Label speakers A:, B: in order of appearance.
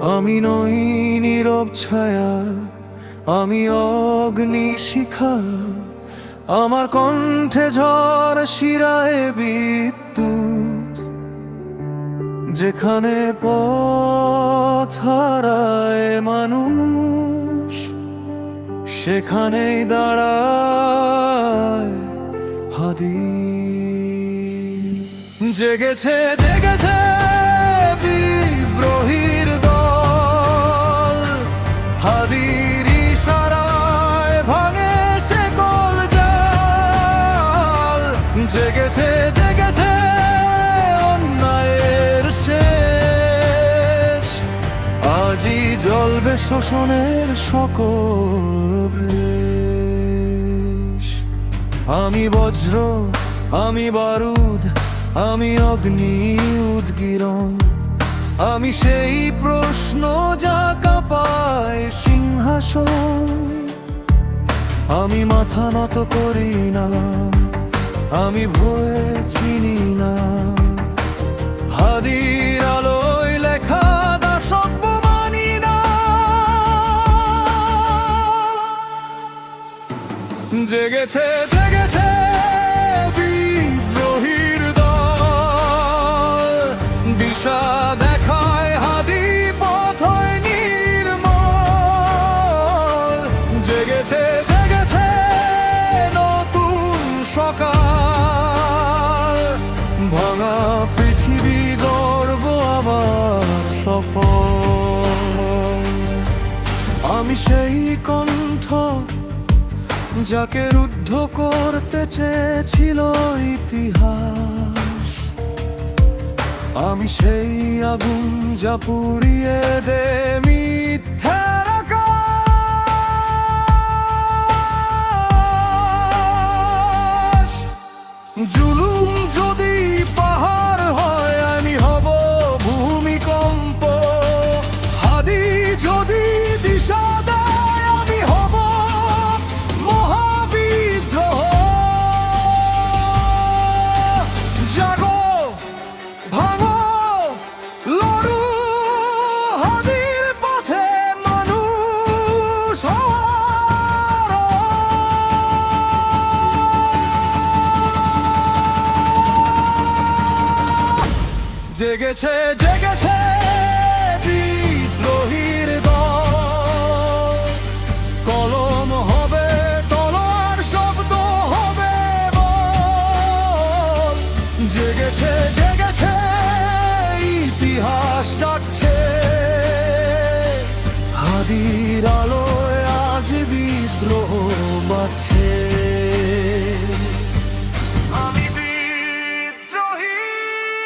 A: আমি নই নীরব ছায়া, আমি অগ্নি শিখা। আমার কণ্ঠে ঝড় শিরায় বিদ্যুৎ, যেখানে পথ হারায় মানুষ, সেখানেই দাঁড়ায় হাদি। জেগেছে জেগেছে বিদ্রোহীর জেগেছে জেগেছে অন্যায়ের শেষ। আজই জ্বলবে শোষণের সকল। আমি বজ্র, আমি বারুদ, আমি অগ্নি উদ্গিরণ। আমি সেই প্রশ্ন যা কাঁপায় সিংহাসন। আমি মাথা নত করি না। আমি ভয়ে চিনি না। হাদির আলোয় লেখা দাসত্ব মানি না। জেগেছে জেগেছে বিদ্রোহীর দল। দিশা দেখায় হাদি পথ নির্মল। জেগেছে কণ্ঠ, যাকে রুদ্ধ করতে চেয়েছিল ইতিহাস। আমি সেই আগুন যা পুড়িয়ে দে জুলুম যদি পাহাড় হয়, আমি হব ভূমিকম্প। হাদি যদি জেগেছে জেগেছে বিদ্রোহীর দল। কলম হবে তলার শব্দ হবে জেগেছে জেগেছে, ইতিহাস ডাকছে। হাদির আলোয় আজ বিদ্রোহ বাড়ছে।